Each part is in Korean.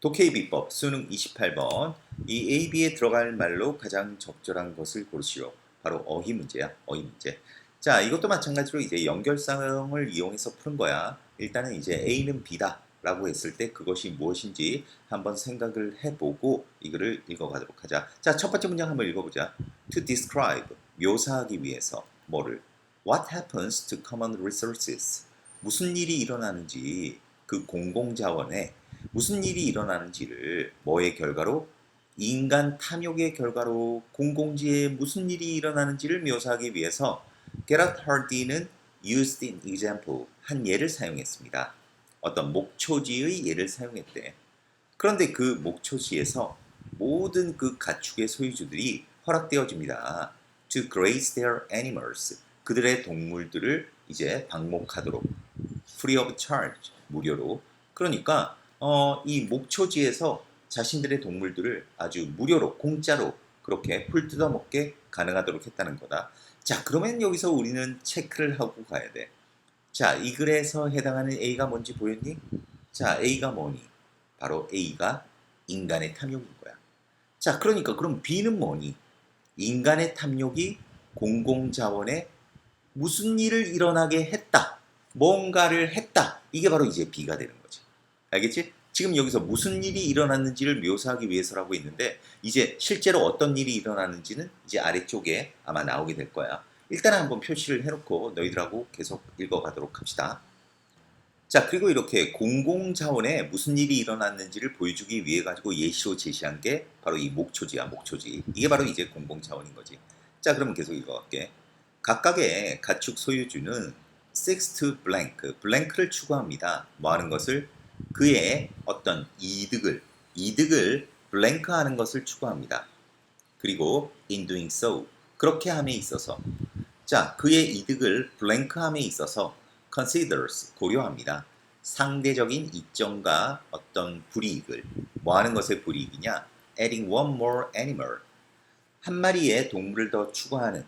독해의 비법 수능 28번 이 AB에 들어갈 말로 가장 적절한 것을 고르시오. 바로 어휘 문제야. 어휘 문제. 자, 이것도 마찬가지로 이제 연결성을 이용해서 푸는 거야. 일단은 이제 A는 B다. 라고 했을 때 그것이 무엇인지 한번 생각을 해보고 이거를 읽어가도록 하자. 자, 첫 번째 문장 한번 읽어보자. To describe, 묘사하기 위해서 뭐를? What happens to common resources? 무슨 일이 일어나는지 그 공공자원에 무슨 일이 일어나는지를 뭐의 결과로? 인간 탐욕의 결과로 공공지에 무슨 일이 일어나는지를 묘사하기 위해서 게라트 하디는 used in example 한 예를 사용했습니다. 어떤 목초지의 예를 사용했대. 그런데 그 목초지에서 모든 그 가축의 소유주들이 허락되어집니다. To graze their animals. 그들의 동물들을 이제 방목하도록. Free of charge. 무료로. 그러니까 어, 이 목초지에서 자신들의 동물들을 아주 무료로 공짜로 그렇게 풀 뜯어먹게 가능하도록 했다는 거다. 자, 그러면 여기서 우리는 체크를 하고 가야 돼. 자, 이 글에서 해당하는 A가 뭔지 보였니? 자, A가 뭐니? 바로 A가 인간의 탐욕인 거야. 자, 그러니까 그럼 B는 뭐니? 인간의 탐욕이 공공자원에 무슨 일을 일어나게 했다. 뭔가를 했다. 이게 바로 이제 B가 되는 거지. 알겠지? 지금 여기서 무슨 일이 일어났는지를 묘사하기 위해서라고 했는데 이제 실제로 어떤 일이 일어나는지는 이제 아래쪽에 아마 나오게 될 거야. 일단 한번 표시를 해놓고 너희들하고 계속 읽어가도록 합시다. 자 그리고 이렇게 공공자원에 무슨 일이 일어났는지를 보여주기 위해 가지고 예시로 제시한 게 바로 이 목초지야 목초지 이게 바로 이제 공공자원인 거지 자 그러면 계속 읽어갈게 각각의 가축 소유주는 six to blank 블랭크를 추구합니다 뭐 하는 것을 그의 어떤 이득을 이득을 블랭크 하는 것을 추구합니다. 그리고 in doing so 그렇게 함에 있어서. 자 그의 이득을 블랭크함에 있어서 considers 고려합니다. 상대적인 이점과 어떤 불이익을. 뭐 하는 것의 불이익이냐? adding one more animal. 한 마리의 동물을 더 추가하는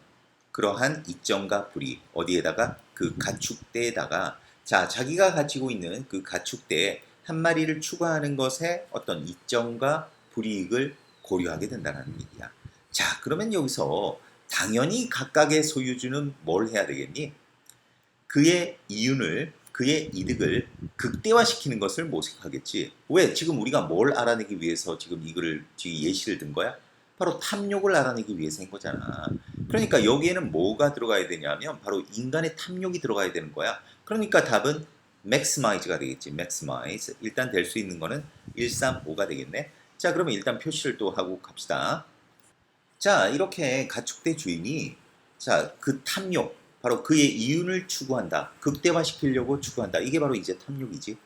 그러한 이점과 불이익. 어디에다가? 그 가축대에다가 자 자기가 가지고 있는 그 가축대에 한 마리를 추가하는 것에 어떤 이점과 불이익을 고려하게 된다는 얘기야. 자 그러면 여기서 당연히 각각의 소유주는 뭘 해야 되겠니? 그의 이윤을 그의 이득을 극대화시키는 것을 모색하겠지. 왜? 지금 우리가 뭘 알아내기 위해서 지금 이거를 예시를 든 거야? 바로 탐욕을 알아내기 위해서인 거잖아. 그러니까 여기에는 뭐가 들어가야 되냐면 바로 인간의 탐욕이 들어가야 되는 거야. 그러니까 답은 maximize가 되겠지. maximize. 일단 될 수 있는 거는 135가 되겠네. 자, 그러면 일단 표시를 또 하고 갑시다. 자, 이렇게 가축대 주인이 자, 그 탐욕, 바로 그의 이윤을 추구한다. 극대화시키려고 추구한다. 이게 바로 이제 탐욕이지.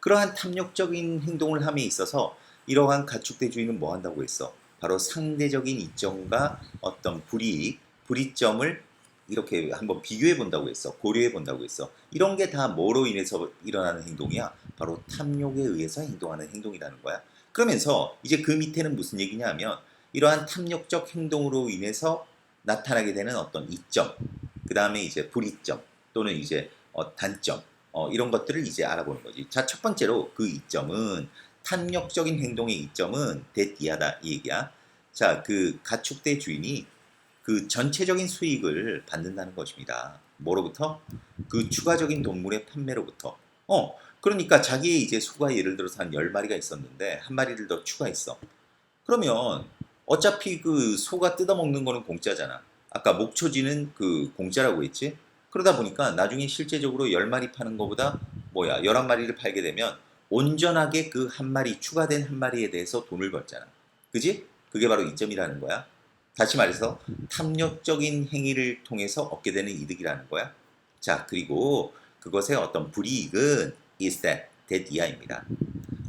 그러한 탐욕적인 행동을 함에 있어서 이러한 가축대 주인은 뭐 한다고 했어? 바로 상대적인 이점과 어떤 불이익, 불이점을 이렇게 한번 비교해 본다고 했어. 고려해 본다고 했어. 이런 게 다 뭐로 인해서 일어나는 행동이야? 바로 탐욕에 의해서 행동하는 행동이라는 거야. 그러면서 이제 그 밑에는 무슨 얘기냐 하면 이러한 탐욕적 행동으로 인해서 나타나게 되는 어떤 이점, 그 다음에 이제 불이점 또는 이제 어, 단점 어, 이런 것들을 이제 알아보는 거지. 자, 첫 번째로 그 이점은 탐욕적인 행동의 이점은 대디하다 이 얘기야. 자, 그 가축대 주인이 그 전체적인 수익을 받는다는 것입니다. 뭐로부터? 그 추가적인 동물의 판매로부터. 어, 그러니까 자기의 이제 소가 예를 들어서 한 10마리가 있었는데 한 마리를 더 추가했어. 그러면 어차피 그 소가 뜯어먹는 거는 공짜잖아. 아까 목초지는 그 공짜라고 했지? 그러다 보니까 나중에 실제적으로 10마리 파는 것보다 뭐야 11마리를 팔게 되면 온전하게 그 한 마리 추가된 한 마리에 대해서 돈을 벌잖아. 그지? 그게 바로 이점이라는 거야. 다시 말해서 탐욕적인 행위를 통해서 얻게 되는 이득이라는 거야. 자, 그리고 그것의 어떤 불이익은 is that, that 이하입니다.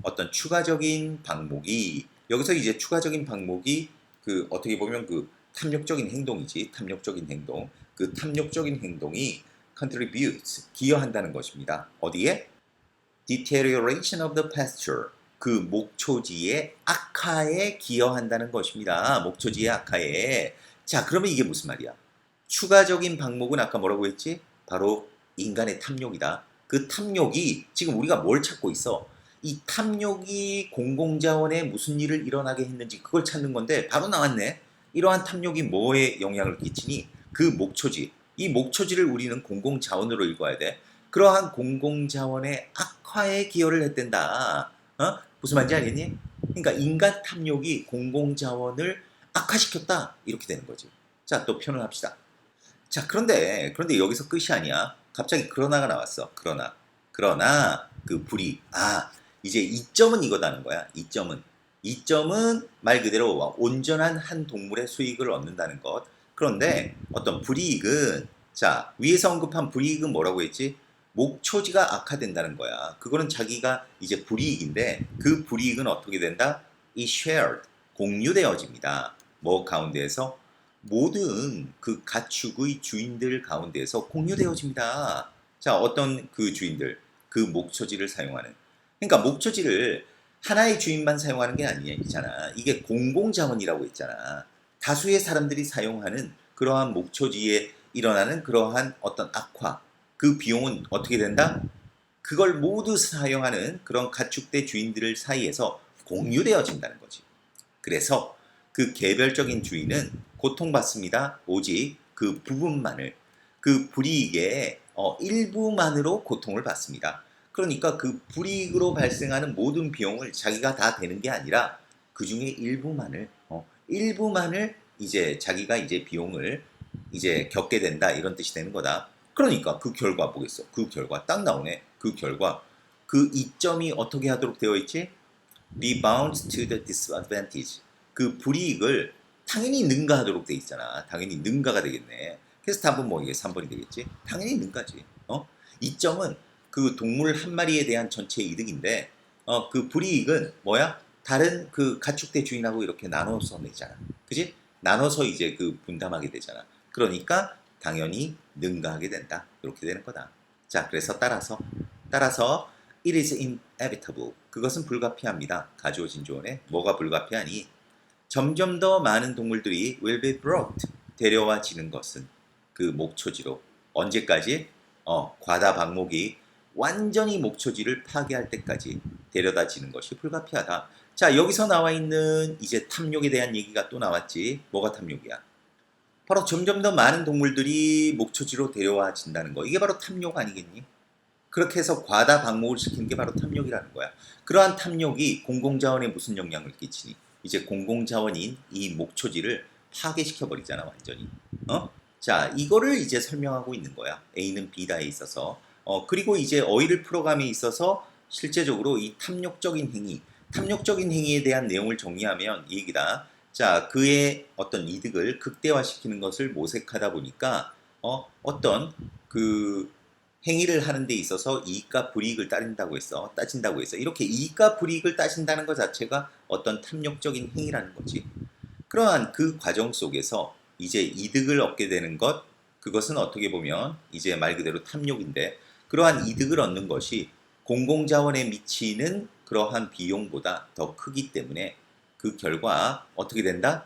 어떤 추가적인 방목이 여기서 이제 추가적인 방목이 그 어떻게 보면 그 탐욕적인 행동이지 탐욕적인 행동 그 탐욕적인 행동이 contributes 기여한다는 것입니다. 어디에? Deterioration of the pasture 그 목초지의 악화에 기여한다는 것입니다. 목초지의 악화에 자 그러면 이게 무슨 말이야? 추가적인 방목은 아까 뭐라고 했지? 바로 인간의 탐욕이다. 그 탐욕이 지금 우리가 뭘 찾고 있어? 이 탐욕이 공공자원에 무슨 일을 일어나게 했는지 그걸 찾는 건데 바로 나왔네. 이러한 탐욕이 뭐에 영향을 끼치니 그 목초지. 이 목초지를 우리는 공공자원으로 읽어야 돼. 그러한 공공자원의 악화에 기여를 했댄다. 어? 무슨 말인지 알겠니? 그러니까 인간 탐욕이 공공자원을 악화시켰다. 이렇게 되는 거지. 자, 또 표현을 합시다. 자, 그런데 그런데 여기서 끝이 아니야. 갑자기 그러나가 나왔어. 그러나. 그러나 그 불이 아, 이제 이점은 이거다는 거야. 이점은 이점은 말 그대로 온전한 한 동물의 수익을 얻는다는 것. 그런데 어떤 불이익은 자, 위에서 언급한 불이익은 뭐라고 했지? 목초지가 악화된다는 거야. 그거는 자기가 이제 불이익인데 그 불이익은 어떻게 된다? 이 shared 공유되어집니다. 뭐 가운데에서 모든 그 가축의 주인들 가운데에서 공유되어집니다. 자, 어떤 그 주인들, 그 목초지를 사용하는. 그러니까 목초지를 하나의 주인만 사용하는 게 아니잖아. 이게 공공자원이라고 했잖아. 다수의 사람들이 사용하는 그러한 목초지에 일어나는 그러한 어떤 악화, 그 비용은 어떻게 된다? 그걸 모두 사용하는 그런 가축대 주인들 사이에서 공유되어진다는 거지. 그래서 그 개별적인 주인은 고통받습니다. 오직 그 부분만을 그 불이익의 어, 일부만으로 고통을 받습니다. 그러니까 그 불이익으로 발생하는 모든 비용을 자기가 다 되는 게 아니라 그 중에 일부만을 어, 일부만을 이제 자기가 이제 비용을 이제 겪게 된다 이런 뜻이 되는 거다. 그러니까 그 결과 보겠어. 그 결과 딱 나오네. 그 결과 그 이점이 어떻게 하도록 되어 있지? rebounds to the disadvantage. 그 불이익을 당연히 능가하도록 돼 있잖아. 당연히 능가가 되겠네. 그래서 답은 뭐 이게 3번이 되겠지? 당연히 능가지. 어? 이점은 그 동물 한 마리에 대한 전체 이득인데 어, 그 불이익은 뭐야? 다른 그 가축대 주인하고 이렇게 나눠서 내잖아. 그지? 나눠서 이제 그 분담하게 되잖아. 그러니까 당연히 능가하게 된다. 이렇게 되는 거다. 자, 그래서 따라서 따라서 it is inevitable. 그것은 불가피합니다. 가주어진 조언에 뭐가 불가피하니? 점점 더 많은 동물들이 will be brought 데려와지는 것은 그 목초지로 언제까지? 어, 과다 방목이 완전히 목초지를 파괴할 때까지 데려다지는 것이 불가피하다. 자, 여기서 나와 있는 이제 탐욕에 대한 얘기가 또 나왔지. 뭐가 탐욕이야? 바로 점점 더 많은 동물들이 목초지로 데려와진다는 거. 이게 바로 탐욕 아니겠니? 그렇게 해서 과다 방목을 시키는 게 바로 탐욕이라는 거야. 그러한 탐욕이 공공자원에 무슨 영향을 끼치니? 이제 공공자원인 이 목초지를 파괴시켜 버리잖아, 완전히. 어? 자, 이거를 이제 설명하고 있는 거야. A는 B다에 있어서. 어, 그리고 이제 어휘를 풀어감에 있어서 실제적으로 이 탐욕적인 행위, 탐욕적인 행위에 대한 내용을 정리하면 이 얘기다. 자, 그의 어떤 이득을 극대화시키는 것을 모색하다 보니까 어, 어떤 그 행위를 하는 데 있어서 이익과 불이익을 따진다고 했어. 따진다고 했어. 이렇게 이익과 불이익을 따진다는 것 자체가 어떤 탐욕적인 행위라는 거지. 그러한 그 과정 속에서 이제 이득을 얻게 되는 것, 그것은 어떻게 보면 이제 말 그대로 탐욕인데, 그러한 이득을 얻는 것이 공공자원에 미치는 그러한 비용보다 더 크기 때문에 그 결과 어떻게 된다?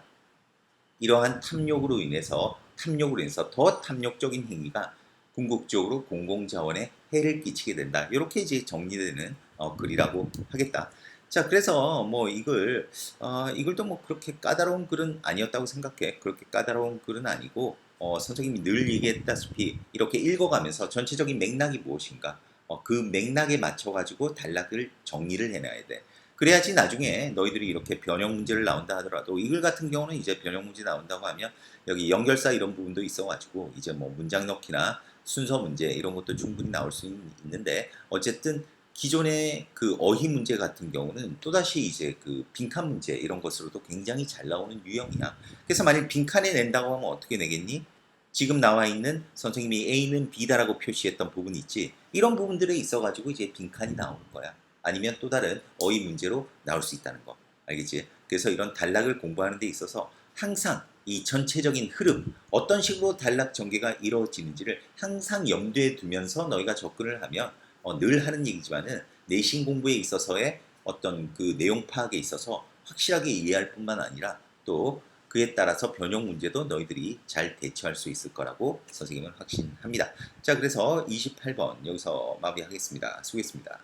이러한 탐욕으로 인해서 탐욕으로 인해서 더 탐욕적인 행위가 궁극적으로 공공자원에 해를 끼치게 된다. 이렇게 이제 정리되는 어, 글이라고 하겠다. 자, 그래서 뭐 이걸 어, 이글도 뭐 그렇게 까다로운 글은 아니었다고 생각해. 그렇게 까다로운 글은 아니고 어, 선생님이 늘 얘기했다시피 이렇게 읽어가면서 전체적인 맥락이 무엇인가 어, 그 맥락에 맞춰 가지고 단락을 정리를 해놔야 돼. 그래야지 나중에 너희들이 이렇게 변형 문제를 나온다 하더라도 이글 같은 경우는 이제 변형 문제 나온다고 하면 여기 연결사 이런 부분도 있어가지고 이제 뭐 문장 넣기나 순서 문제 이런 것도 충분히 나올 수 있는데 어쨌든 기존의 그 어휘 문제 같은 경우는 또다시 이제 그 빈칸 문제 이런 것으로도 굉장히 잘 나오는 유형이야. 그래서 만약 빈칸에 낸다고 하면 어떻게 내겠니? 지금 나와 있는 선생님이 A는 B다라고 표시했던 부분이 있지. 이런 부분들에 있어가지고 이제 빈칸이 나오는 거야. 아니면 또 다른 어휘 문제로 나올 수 있다는 거. 알겠지? 그래서 이런 단락을 공부하는 데 있어서 항상 이 전체적인 흐름, 어떤 식으로 단락 전개가 이루어지는지를 항상 염두에 두면서 너희가 접근을 하면 어, 늘 하는 얘기지만은 내신 공부에 있어서의 어떤 그 내용 파악에 있어서 확실하게 이해할 뿐만 아니라 또 그에 따라서 변형 문제도 너희들이 잘 대처할 수 있을 거라고 선생님은 확신합니다. 자, 그래서 28번 여기서 마무리하겠습니다. 수고했습니다.